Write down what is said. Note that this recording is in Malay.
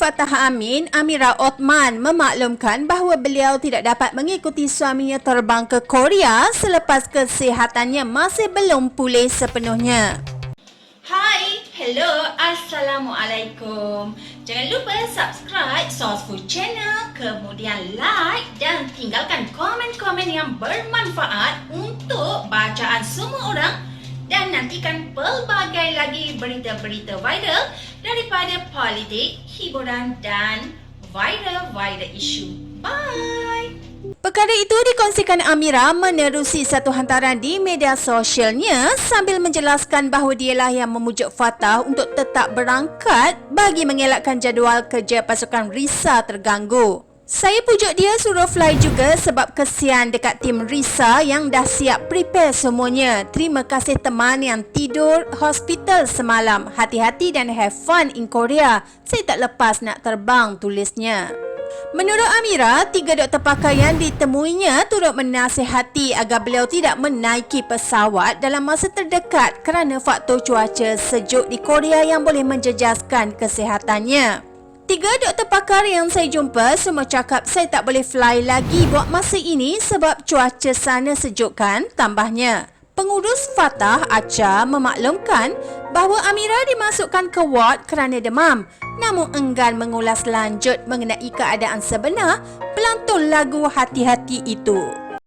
Fatah Amin, Amira Othman memaklumkan bahawa beliau tidak dapat mengikuti suaminya terbang ke Korea selepas kesihatannya masih belum pulih sepenuhnya. Hai, hello, Assalamualaikum. Jangan lupa subscribe Source Food Channel, kemudian like dan tinggalkan komen-komen yang bermanfaat untuk bacaan semua orang dan nantikan pelbagai lagi berita-berita viral daripada politik, hiburan dan viral-viral isu. Bye! Perkara itu dikongsikan Amira menerusi satu hantaran di media sosialnya sambil menjelaskan bahawa dialah yang memujuk Fatah untuk tetap berangkat bagi mengelakkan jadual kerja pasukan Risa terganggu. Saya pujuk dia suruh fly juga sebab kesian dekat tim Risa yang dah siap prepare semuanya. Terima kasih teman yang tidur hospital semalam. Hati-hati dan have fun in Korea. Saya tak lepas nak terbang tulisnya. Menurut Amira, tiga doktor pakaian ditemuinya turut menasihati agar beliau tidak menaiki pesawat dalam masa terdekat kerana faktor cuaca sejuk di Korea yang boleh menjejaskan kesihatannya. Tiga doktor pakar yang saya jumpa semua cakap saya tak boleh fly lagi buat masa ini sebab cuaca sana sejuk kan, tambahnya. Pengurus Fatah Acha memaklumkan bahawa Amira dimasukkan ke ward kerana demam namun enggan mengulas lanjut mengenai keadaan sebenar pelantun lagu hati-hati itu.